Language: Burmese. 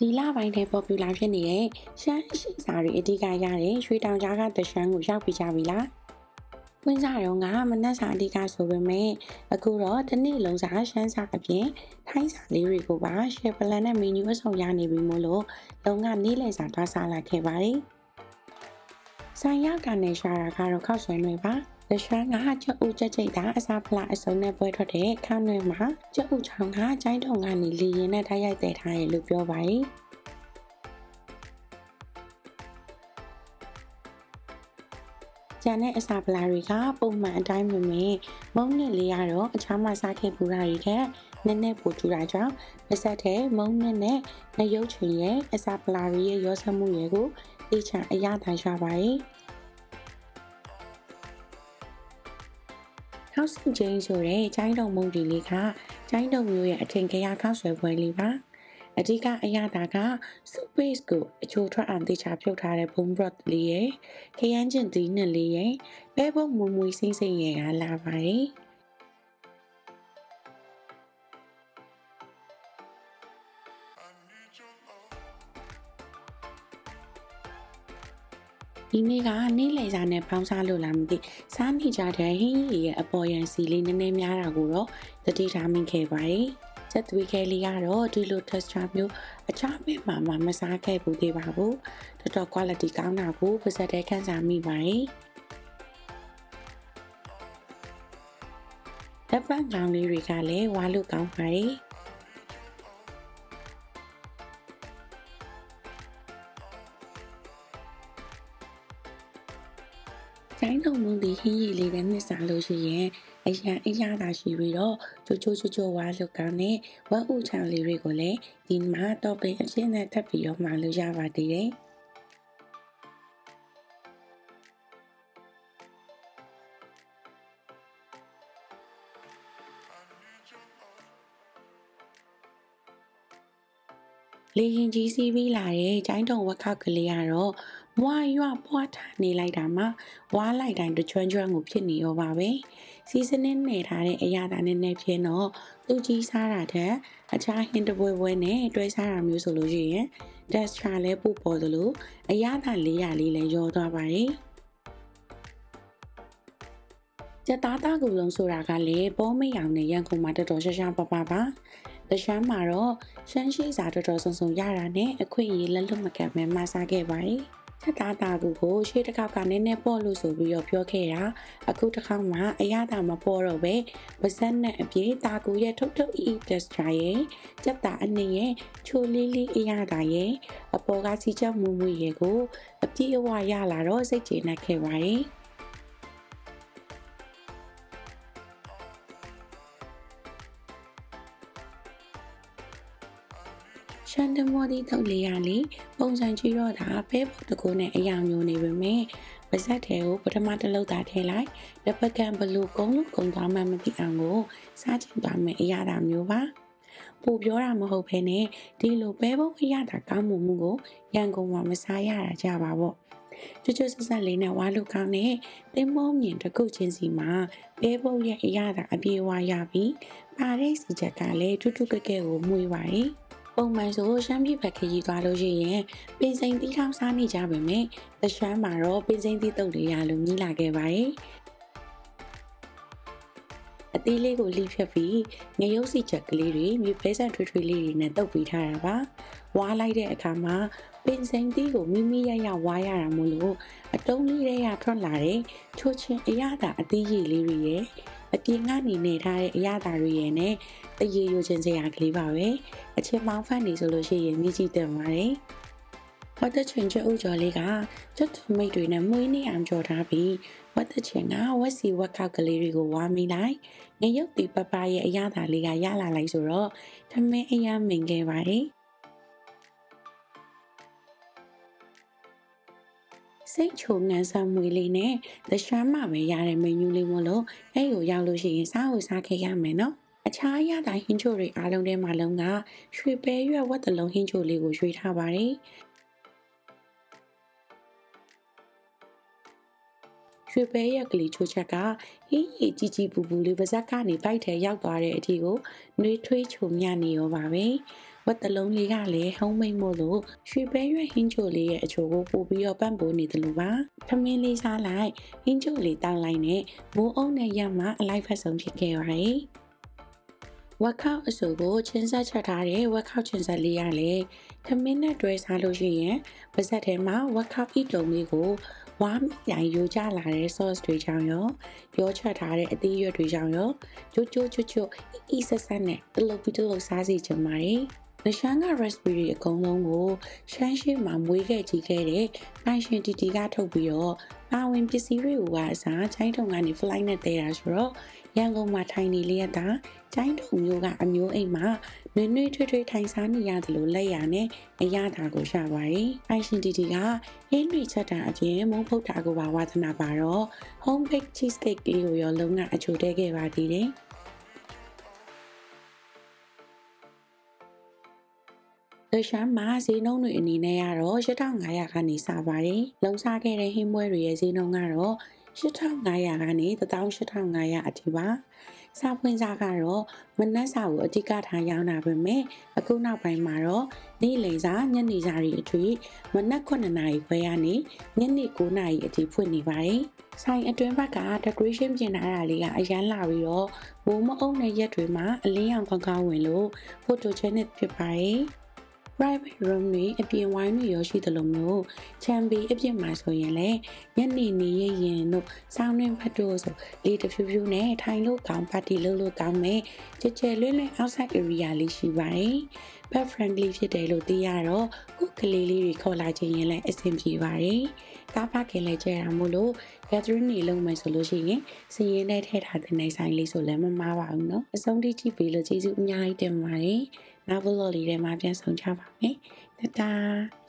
ဒီလပိုင်းထဲပေါ်ပူလာဖြစ်နေတဲ့ရှမ်းရှိစာတွေအဓိကရတဲ့ရွှေတောင်ကြားကတရှမ်းကိုရောက်ပြီးကြပြီလား။ဝင်စားတော့ကမနက်စာအဓိကဆိုပေမဲ့အခုတော့တစ်နေ့လုံးစာရှမ်းစာအပြင်ထိုင်းစာလေးတွေကိုပါရှယ်ပလန်နဲ့မီနူအစုံရနေပြီမို့လို့လုံကနေ့လည်စာသွားစားလာခဲ့ပါတယ်။ဆိုင်ရောက်တာနဲ့ရှာတာကတော့ခောက်ဆွဲတွေပါ။ လက်ရှားကချက်ဦးချက်ချိတ်တာအစားဖလားအစုံနဲ့ပွဲထွက်တဲ့ခါနွယ်မှာချက်ဦးချောင်းကကျိုင်းတုံကနေလီရင်နဲ့တိုက်ရိုက်တည်ထားရလို့ပြောပါတယ်။ကျန်တဲ့အစာပလာတွေကပုံမှန်အတိုင်းမမင်းမုံနဲ့လေးရတော့အခြားမှစားခဲ့ပူတာတွေထက်နည်းနည်းပိုထူတာကြောင့်ပါဆက်တဲ့မုံနဲ့နဲ့နှရုပ်ချင်ရဲ့အစာပလာတွေရဲ့ရောစက်မှုတွေကိုသိချာအရသာရပါတ ယ်။ခောက်စင်ချင်းဆိုတဲ့ကျိုင်းတုံမုံဒီလေးကကျိုင်းတုံမျိုးရဲ့အထင်ကြီးခောက်ဆွဲပွဲလေးပါအဓိကအရသာက soup base ကိုအချိုထွက်အောင်တေချာဖြုတ်ထားတဲ့ bone broth လေးရဲ့ခရမ်းကျင်သီးနဲ့လေးရဲ့ပဲပုံမူမူစိမ့်စိမ့်ရဲ့ကလာပါတယ် ဒီနေ့ကနေ့လည်စာနဲ့ပေါင်းစားလို့လားမသိစားနေကြတဲ့ဟင်းရီရဲ့အပေါ်ရန်စီလေးနည်းနည်းများတာကိုတော့သတိထားမိခဲ့ပါတယ်။ချက်သွေးခဲလေးကတော့ဒီလို texture မျိုးအခြားဘက်မှာမှမစားခဲ့ဘူးသေးပါဘူး။တော်တော် quality ကောင်းတာကိုပါစက်တဲ့ခန်းစားမိပါတယ်။လက်ပံကောင်းလေးတွေကလည်းဝါလို့ကောင်းပါတယ်။ ကျိုင်းတုံမုန်းဒီဟင်းရည်လေးနဲ့နှစ်စားလို့ရှိရင်အရန်အရသာရှိပြီးတော့ချိုချိုချိုချိုဝါလောက်ကောင်းတဲ့ဝက်ဥချောင်လေးတွေကိုလည်းဒီမှာတော့ပင်အဖြစ်နဲ့ထပ်ပြီးတော့မှလို့ရပါသေးတယ်။ လေရင်ကြီးစီးပြီးလာတဲ့ကျိုင်းတုံဝက်ခောက်ကလေးကတော့မွာရွာပွားထားနေလိုက်တာမှဝါလိုက်တိုင်းတချွန်းချွန်းကိုဖြစ်နေရောပါပဲစီစနင်းနေထားတဲ့အရာတာနဲ့နဲ့ဖြစ်တော့သူကြီးစားတာတဲ့အခြားဟင်းတပွဲပွဲနဲ့တွဲစားတာမျိုးဆိုလို့ရှိရင် texture လည်းပို့ပေါ်သလိုအရာတာလေးရလေးလည်းရောသွားပါတယ်ကျက်သားသားကူလုံးဆိုတာကလည်းပေါ်မရောင်နဲ့ရန်ကုန်မှာတော်တော်ရှားရှားပါပါပါ တရှမ်းမှာတော့ရှမ်းရှိစာတော်တော်ဆုံဆုံရတာနဲ့အခွင့်အရေးလက်လွတ်မကန့်မဲမစားခဲ့ပါတယ်ချက်သားတာကူကိုရှေ့တစ်ခေါက်ကနည်းနည်းပေါ့လို့ဆိုပြီးတော့ပြောခဲ့တာအခုတစ်ခေါက်မှအရသာမပေါ့တော့ပဲပါဇက်နဲ့အပြေးတာကူရဲ့ထုတ်ထုတ် e texture ရဲ့ချက်သားအနေရဲ့ချိုလေးလေးအရသာရဲ့အပေါ်ကစီချက်မူမူရဲ့ကိုအပြည့်အဝရလာတော့စိတ်ကျေနပ်ခဲ့ပါတယ် ရှန်တမော်ဒီတုတ်လေးရလေပုံစံကြည့်တော့တာပဲပုတ်တကိုးနဲ့အယောင်မျိုးနေပေမဲ့ပါဇက်ထဲကိုပထမတစ်လုံးသာထည့်လိုက်လက်ပကံဘလူကုန်းလို့ကုန်းသွားမှမသိအောင်ကိုစားချင်သွားမယ်အရာတာမျိုးပါပို့ပြောတာမဟုတ်ဘဲနဲ့ဒီလိုပဲဘုံအရာတာကောင်းမှုမှုကိုရန်ကုန်မှာမစားရတာကြပါပေါ့ကျွတ်ကျွတ်ဆက်ဆက်လေးနဲ့ဝါလူကောင်းနဲ့တင်းမောမြင်တစ်ခုချင်းစီမှာပဲဘုံရဲ့အရာတာအပြေဝါရပြီးပါရိတ်စီချက်ကလည်းထူးထူးကဲကဲကိုမှုပါတယ် ပုံမှန်ဆိုရှမ်းပြည်ဘက်ခရီးသွားလို့ရှိရင်ပင်စိန်တီးထောင်စားနေကြပါမယ်။တရှမ်းမှာတော့ပင်စိန်တီးတုပ်လေးရလို့မြည်လာခဲ့ပါတယ်။အသေးလေးကိုလှိဖြတ်ပြီးငရုတ်စီချက်ကလေးတွေမြေပဲဆန်ထွေးထွေးလေးတွေနဲ့တုပ်ပေးထားတာပါ။ဝါလိုက်တဲ့အခါမှာပင်စိန်တီးကိုမိမိရရဝါရတာမို့လို့အတုံးလေးတွေကထွက်လာတဲ့ချိုးချင်းအရသာအသေးရည်လေးတွေရဲ့ အပြင်ကနေနေထားတဲ့အရသာတွေရဲ့နဲ့တရေရိုချင်းစရာကလေးပါပဲအချင်းမောင်းဖတ်နေဆိုလို့ရှိရင်မြည်ကြည့်တယ်ပါတယ်ဝတ်တချင်ကျအုပ်ကျော်လေးကကျွတ်မိတ်တွေနဲ့မွေးနေအောင်ကြော်ထားပြီးဝတ်တချင်ကဝက်စီဝက်ခောက်ကလေးတွေကိုဝါမိလိုက်ငရုတ်တီပပရဲ့အရသာလေးကရလာလိုက်ဆိုတော့ထမင်းအရမင်ခဲ့ပါတယ် စိတ်ချုံငန်းဆမ်းမွေလေးနဲ့သရှမ်းမှပဲရတဲ့မင်းညူးလေးမလို့အဲ့ကိုရောက်လို့ရှိရင်စားကိုစားခဲ့ရမယ်နော်အခြားရတာဟင်းချိုတွေအားလုံးထဲမှာလုံးကရွှေပဲရွက်ဝက်တလုံးဟင်းချိုလေးကိုရွှေထားပါတယ်ရွှေပဲရက်ကလေးချိုချက်ကဟင်းရည်ကြီးကြီးပူပူလေးပါဇက်ကနေပိုက်ထဲရောက်သွားတဲ့အထိကိုနှွေးထွေးချုံမြနေရောပါပဲ ဝက်တလုံးလေးကလည်းဟုံးမိတ်မို့လို့ရွှေပဲရွက်ဟင်းချိုလေးရဲ့အချိုကိုပို့ပြီးတော့ပန့်ပိုးနေတယ်လို့ပါထမင်းလေးစားလိုက်ဟင်းချိုလေးတောင်းလိုက်နဲ့မိုးအုံနဲ့ရက်မှအလိုက်ဖက်ဆုံးဖြစ်ခဲ့ပါတယ်ဝက်ခောက်အစိုးကိုချင်းဆက်ချက်ထားတဲ့ဝက်ခောက်ချင်းဆက်လေးရလေခမင်းနဲ့တွဲစားလို့ရှိရင်ပါဇက်ထဲမှာဝက်ခောက်ဤတုံလေးကိုဝါမြိုင်ရိုးကြလာတဲ့ sauce တွေကြောင့်ရောရောချက်ထားတဲ့အသီးရွက်တွေကြောင့်ရောကြိုးကြိုးချွတ်ချွတ်အီဆက်ဆက်နဲ့တလုတ်ပြီးတလုတ်စားစီချင်ပါတယ် နရှမ်းက raspberry အကုန်လုံးကိုရှမ်းရှိမှမွေးခဲ့ကြည့်ခဲ့တဲ့အိုင်ရှင်တီတီကထုတ်ပြီးတော့ပါဝင်ပစ္စည်းတွေကိုကအစားချိုင်းထုံကနေ flight နဲ့တဲတာဆိုတော့ရန်ကုန်မှာထိုင်နေလျက်တာချိုင်းထုံမျိုးကအမျိုးအိမ်မှာနွေနွေထွေးထွေးထိုင်စားနေရတယ်လို့လက်ရနဲ့အရသာကိုရှာပါတယ်။အိုင်ရှင်တီတီကဟင်းတွေချက်တာအပြင်မုံဖုတ်တာကိုပါဝါသနာပါတော့ home baked cheesecake လေးကိုရောလုံးကအချိုတဲခဲ့ပါသေးတယ်။ လရှမ်းမှာဈေးနှုန်းတွေအနေနဲ့ကတော့8500ကနေစပါတယ်။လုံစားခဲ့တဲ့ဟင်းပွဲတွေရဲ့ဈေးနှုန်းကတော့8500ကနေ18500အထိပါ။စားဖွင့်စားကတော့မနက်စာကိုအဓိကထားရောင်းတာပဲမဲ့အခုနောက်ပိုင်းမှာတော့နေ့လယ်စာညနေစာတွေအထိမနက်9နာရီခွဲကနေညနေ9နာရီအထိဖွင့်နေပါတယ်။ဆိုင်အတွင်းဘက်က decoration ပြင်ထားတာလေးကအရန်လာပြီးတော့မိုးမအုံတဲ့ရက်တွေမှာအလင်းရောင်ကောင်းကောင်းဝင်လို့ photogenic ဖြစ်ပါတယ်။ private room တွေအပြင်ဝိုင်းတွေရောရှိသလိုမျိုးချမ်ပီအပြင်မှာဆိုရင်လည်းညနေနေရရင်တို့စောင်းနှင်းဖတ်တို့ဆိုလေတဖြူဖြူနဲ့ထိုင်လို့ကောင်းပါတီလုပ်လို့ကောင်းမယ်ချေချေလွန်းလွန်း outside area လေးရှိပါတယ် pet friendly ဖြစ်တယ်လို့သိရတော့ခုကလေးလေးတွေခေါ်လာခြင်းရင်လည်းအဆင်ပြေပါတယ်ကားပါခင်လဲကြရမို့လို့ gathering နေလုံးမယ်ဆိုလို့ရှိရင်စည်ရင်နဲ့ထည့်ထားတဲ့နိုင်ဆိုင်လေးဆိုလည်းမမားပါဘူးเนาะအဆုံးထိကြည့်ပြီးလို့ကျေးဇူးအများကြီးတင်ပါတယ် နောက်ဘလော့လေးထဲမှာပြန်ဆောင်ကြပါမယ်တတား